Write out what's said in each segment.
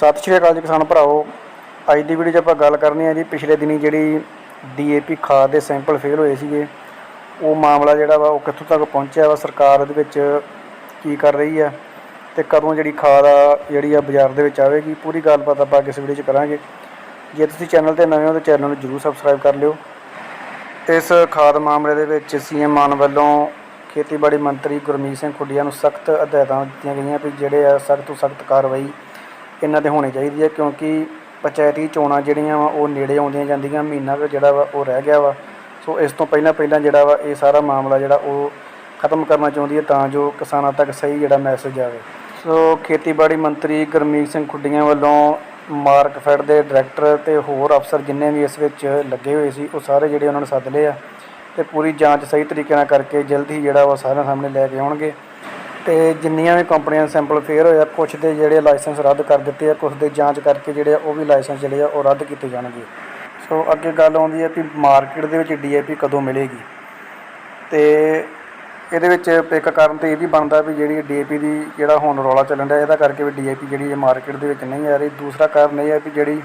ਸਤਿ ਸ਼੍ਰੀ ਅਕਾਲ ਜੀ ਕਿਸਾਨ ਭਰਾਓ ਅੱਜ ਦੀ ਵੀਡੀਓ 'ਚ ਆਪਾਂ ਗੱਲ ਕਰਨੀ ਹੈ ਜੀ, ਪਿਛਲੇ ਦਿਨੀ ਜਿਹੜੀ ਡੀਏਪੀ ਖਾਦ ਦੇ ਸੈਂਪਲ ਫੇਲ ਹੋਏ ਸੀਗੇ, ਉਹ ਮਾਮਲਾ ਜਿਹੜਾ ਵਾ, ਉਹ ਕਿੱਥੋਂ ਤੱਕ ਪਹੁੰਚਿਆ ਵਾ, ਸਰਕਾਰ ਉਹਦੇ ਵਿੱਚ ਕੀ ਕਰ ਰਹੀ ਆ ਤੇ ਕਦੋਂ ਜਿਹੜੀ ਖਾਦ ਆ, ਜਿਹੜੀ ਆ ਬਾਜ਼ਾਰ ਦੇ ਵਿੱਚ ਆਵੇਗੀ, ਪੂਰੀ ਗੱਲਬਾਤ ਆਪਾਂ ਅੱਗੇ ਇਸ ਵੀਡੀਓ 'ਚ ਕਰਾਂਗੇ। ਜੇ ਤੁਸੀਂ ਚੈਨਲ ਤੇ ਨਵੇਂ ਹੋ ਤਾਂ ਚੈਨਲ ਨੂੰ ਜਰੂਰ ਸਬਸਕ੍ਰਾਈਬ ਕਰ ਲਿਓ। ਇਸ ਖਾਦ ਮਾਮਲੇ ਦੇ ਵਿੱਚ ਸੀਐਮ ਮਾਨ ਵੱਲੋਂ ਖੇਤੀਬਾੜੀ ਮੰਤਰੀ ਗੁਰਮੀਤ ਸਿੰਘ ਖੁੱਡੀਆਂ ਨੂੰ ਸਖਤ ਹਦਾਇਤਾਂ ਦਿੱਤੀਆਂ ਗਈਆਂ ਵੀ ਜਿਹੜੇ ਆ ਸਖਤ ਤੋਂ ਸਖਤ ਕਾਰਵਾਈ ਇਹਨਾਂ ਤੇ ਹੋਣੀ ਚਾਹੀਦੀ ਹੈ ਕਿਉਂਕਿ ਪੰਚਾਇਤੀ ਚੋਣਾਂ ਜਿਹੜੀਆਂ ਵਾ ਉਹ ਨੇੜੇ ਆਉਂਦੀਆਂ ਜਾਂਦੀਆਂ, ਮਹੀਨਾ ਕੁ ਜਿਹੜਾ ਵਾ ਉਹ ਰਹਿ ਗਿਆ ਵਾ। ਸੋ ਇਸ ਤੋਂ ਪਹਿਲਾਂ ਪਹਿਲਾਂ ਜਿਹੜਾ ਵਾ ਇਹ ਸਾਰਾ ਮਾਮਲਾ ਜਿਹੜਾ ਉਹ ਖਤਮ ਕਰਨਾ ਚਾਹੁੰਦੀ ਹੈ ਤਾਂ ਜੋ ਕਿਸਾਨਾਂ ਤੱਕ ਸਹੀ ਜਿਹੜਾ ਮੈਸੇਜ ਆਵੇ। ਸੋ ਖੇਤੀਬਾੜੀ ਮੰਤਰੀ ਗੁਰਮੀਤ ਸਿੰਘ ਖੁੱਡੀਆਂ ਵੱਲੋਂ ਮਾਰਕਫੈਡ ਦੇ ਡਾਇਰੈਕਟਰ ਤੇ ਹੋਰ ਅਫਸਰ ਜਿੰਨੇ ਵੀ ਇਸ ਵਿੱਚ ਲੱਗੇ ਹੋਏ ਸੀ, ਉਹ ਸਾਰੇ ਜਿਹੜੇ ਉਹਨਾਂ ਨੂੰ ਸੱਦ ਲਏ ਆ ਤੇ ਪੂਰੀ ਜਾਂਚ ਸਹੀ ਤਰੀਕੇ ਨਾਲ ਕਰਕੇ ਜਲਦ ਹੀ ਜਿਹੜਾ ਵਾ ਸਾਰਿਆਂ ਸਾਹਮਣੇ ਲੈ ਕੇ ਆਉਣਗੇ। ਤੇ ਜਿੰਨੀਆਂ ਵੀ ਕੰਪਨੀਆਂ ਸੈਂਪਲ ਫੇਅਰ ਹੋਇਆ ਆ ਕੁਝ ਦੇ ਜਿਹੜੇ ਲਾਇਸੈਂਸ ਰੱਦ ਕਰ ਦਿੱਤੇ ਆ ਕੁਝ ਦੇ ਜਾਂਚ ਕਰਕੇ ਜਿਹੜੇ ਆ, ਉਹ ਵੀ ਲਾਇਸੈਂਸ ਜਿਹੜੇ ਆ, ਉਹ ਰੱਦ ਕੀਤੇ ਜਾਣਗੇ। ਸੋ ਅੱਗੇ ਗੱਲ ਆਉਂਦੀ ਹੈ ਕਿ ਮਾਰਕੀਟ ਦੇ ਵਿੱਚ ਡੀਏਪੀ ਕਦੋਂ ਮਿਲੇਗੀ। ਤੇ ਇਹਦੇ ਵਿੱਚ ਇੱਕ ਕਾਰਨ ਤੇ ਇਹ ਵੀ ਬਣਦਾ ਵੀ ਜਿਹੜੀ ਡੀਏਪੀ ਦੀ ਜਿਹੜਾ ਹੁਣ ਰੌਲਾ ਚੱਲਣ ਡਿਆ, ਇਹਦਾ ਕਰਕੇ ਵੀ ਡੀਏਪੀ ਜਿਹੜੀ ਹੈ ਮਾਰਕੀਟ ਦੇ ਵਿੱਚ ਨਹੀਂ ਆ ਰਹੀ। ਦੂਸਰਾ ਕਾਰਨ ਇਹ ਹੈ ਵੀ ਜਿਹੜੀ,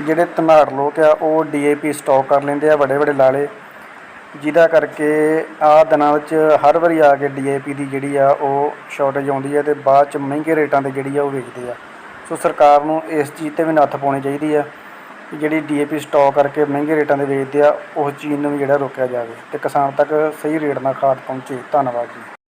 ਜਿਹੜੇ ਧਨਾੜ ਲੋਕ ਆ, ਉਹ ਡੀਏਪੀ ਸਟਾਕ ਕਰ ਲੈਂਦੇ ਆ ਵੱਡੇ ਵੱਡੇ ਲਾਲੇ ਜਿਹਦਾ ਕਰਕੇ ਆਹ ਦਿਨਾਂ ਵਿੱਚ ਹਰ ਵਾਰੀ ਆ ਕੇ ਡੀਏਪੀ ਦੀ ਜਿਹੜੀ ਆ ਉਹ ਸ਼ਾਰਟੇਜ ਆਉਂਦੀ ਹੈ ਅਤੇ ਬਾਅਦ ਚ ਮਹਿੰਗੇ ਰੇਟਾਂ ਤੇ ਜਿਹੜੀ ਆ ਉਹ ਵੇਚਦੇ ਆ। ਸੋ ਸਰਕਾਰ ਨੂੰ ਇਸ ਚੀਜ਼ ਤੇ ਵੀ ਨੱਥ ਪਾਉਣੀ ਚਾਹੀਦੀ ਆ ਕਿ ਜਿਹੜੀ ਡੀਏਪੀ ਸਟਾਕ ਕਰਕੇ ਮਹਿੰਗੇ ਰੇਟਾਂ ਤੇ ਵੇਚਦੇ ਆ, ਉਸ ਚੀਜ਼ ਨੂੰ ਵੀ ਜਿਹੜਾ ਰੋਕਿਆ ਜਾਵੇ ਅਤੇ ਕਿਸਾਨ ਤੱਕ ਸਹੀ ਰੇਟ ਨਾਲ ਖਾਦ ਪਹੁੰਚੇ। ਧੰਨਵਾਦ ਜੀ।